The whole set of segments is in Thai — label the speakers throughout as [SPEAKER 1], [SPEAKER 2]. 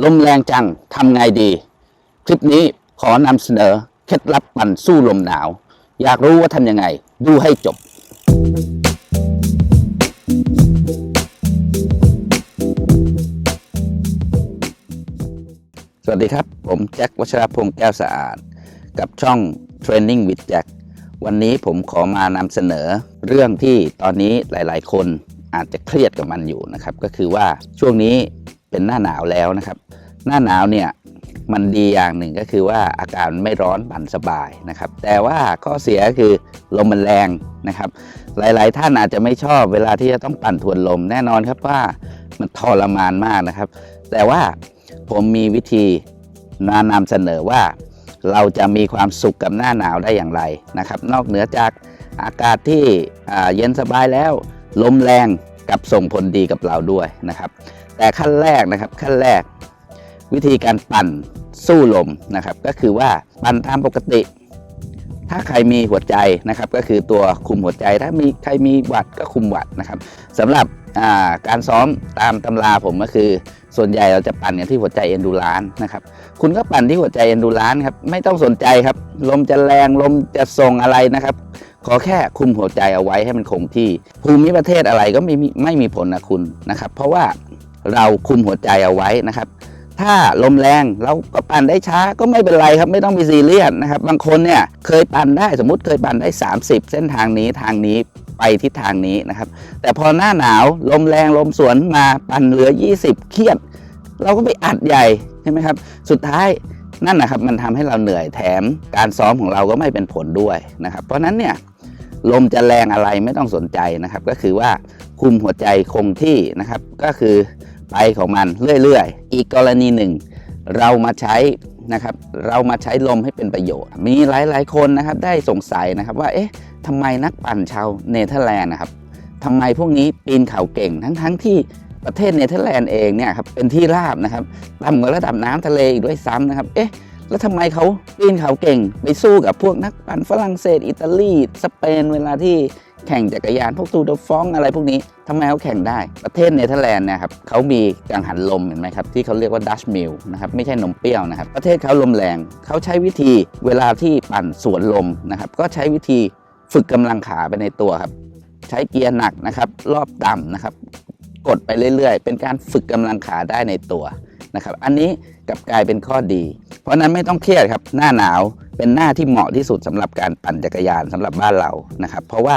[SPEAKER 1] ลมแรงจังทำไงดี คลิปนี้ขอนำเสนอเคล็ดลับปั่นสู้ลมหนาว อยากรู้ว่าทำยังไง ดูให้จบ สวัสดีครับ ผมแจ็ควัชรพงศ์แก้วสะอาด กับช่อง Training with Jack วันนี้ผมขอมานำเสนอเรื่องที่ตอนนี้หลาย ๆ คนอาจจะเครียดกับมันอยู่นะครับ ก็คือว่าช่วงนี้ เป็นหน้าหนาวแล้วนะครับ หน้าหนาวเนี่ยมันดีอย่างหนึ่งก็คือว่าอากาศไม่ร้อนปั่นสบายนะครับ แต่ว่าข้อเสียคือลมมันแรงนะครับ หลาย ๆ ท่านอาจจะไม่ชอบเวลาที่จะต้องปั่นทวนลมแน่นอนครับว่ามันทรมานมากนะครับ แต่ว่าผมมีวิธีมานำเสนอว่าเราจะมีความสุขกับหน้าหนาวได้อย่างไรนะครับ นอกเหนือจากอากาศที่เย็นสบายแล้ว ลมแรง กับส่งผลดีกับเราด้วยนะครับ แต่ขั้นแรกนะครับขั้นแรก วิธีการปั่นสู้ลมนะครับ ก็คือว่าปั่นตามปกติ ถ้าใครมีหัวใจนะครับ ก็คือตัวคุมหัวใจถ้ามีใครมีหวัดก็คุมหวัดนะครับสำหรับาการซ้อมตามตำราผมก็คือ ส่วนใหญ่เราจะปั่นกันที่หัวใจเอนดูรานนะครับคุณก็ปั่นที่หัวใจเอนดูรานครับไม่ต้องสนใจครับ ลมจะแรงลมจะส่งอะไรนะครับ ขอแค่คุมหัวใจเอาไว้ให้มันคงที่ ภูมิประเทศอะไรก็ไม่มีไม่มีผลนะคุณนะครับ เพราะว่าเราคุมหัวใจเอาไว้นะครับ ถ้าลมแรงเราก็ปั่นได้ช้าก็ไม่เป็นไรครับ ไม่ต้องมีซีเรียสนะครับ บางคนเนี่ยเคยปั่นได้สมมติเคยปั่นได้ 30 เส้นทางนี้ทางนี้ไปทิศทางนี้นะครับ แต่พอหน้าหนาวลมแรงลมสวนมาปั่นเหลือ 20 เครียด เราก็ไปอัดใหญ่ใช่ไหมครับ สุดท้ายนั่นนะครับมันทำให้เราเหนื่อยแถมการซ้อมของเราก็ไม่เป็นผลด้วยนะครับ เพราะนั้นเนี่ย ลมจะแรงอะไรไม่ต้องสนใจนะครับ ก็คือว่าคุมหัวใจคงที่นะครับ ก็คือไปของมันเรื่อยๆ อีกกรณีหนึ่ง เรามาใช้นะครับเรามาใช้ลมให้เป็นประโยชน์ มีหลายๆคนนะครับได้สงสัยนะครับว่าเอ๊ะทำไมนักปั่นชาวเนเธอร์แลนด์นะครับทำไมพวกนี้ปีนเขาเก่งทั้งๆที่ประเทศเนเธอร์แลนด์เองเนี่ยครับเป็นที่ราบนะครับต่ำกว่าระดับน้ำทะเลอีกด้วยซ้ำนะครับเอ๊ะ แล้วทำไมเขาปีนเขาเก่ง ไปสู้กับพวกนักปั่นฝรั่งเศส อิตาลี สเปน เวลาที่แข่งจักรยานพวกตูดฟองอะไรพวกนี้ทำไมเขาแข่งได้ ประเทศเนเธอร์แลนด์นะครับเขามีกังหันลมเห็นไหมครับ ที่เขาเรียกว่าดัชมิลนะครับไม่ใช่นมเปรี้ยวนะครับ ประเทศเขาลมแรงเขาใช้วิธีเวลาที่ปั่นสวนลมนะครับก็ใช้วิธีฝึกกำลังขาไปในตัวครับ ใช้เกียร์หนักนะครับ รอบต่ำนะครับ กดไปเรื่อยๆ เป็นการฝึกกำลังขาได้ในตัว นะครับอันนี้กลับกลายเป็นข้อดี เพราะนั้นไม่ต้องเครียดครับหน้าหนาวเป็นหน้าที่เหมาะที่สุดสำหรับการปั่นจักรยานสำหรับบ้านเรานะครับเพราะว่า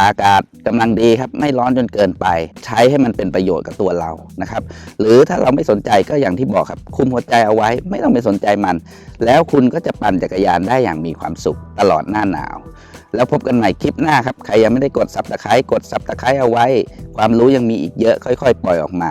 [SPEAKER 1] อากาศกำลังดีครับไม่ร้อนจนเกินไป ใช้ให้มันเป็นประโยชน์กับตัวเรานะครับหรือถ้าเราไม่สนใจก็อย่างที่บอกครับ คุมหัวใจเอาไว้ไม่ต้องไปสนใจมัน แล้วคุณก็จะปั่นจักรยานได้อย่างมีความสุขตลอดหน้าหนาว แล้วพบกันใหม่คลิปหน้าครับใครยังไม่ได้กดซับตะไคร้กดซับตะไคร้เอาไว้ ความรู้ยังมีอีกเยอะค่อย ๆ ปล่อยออกมา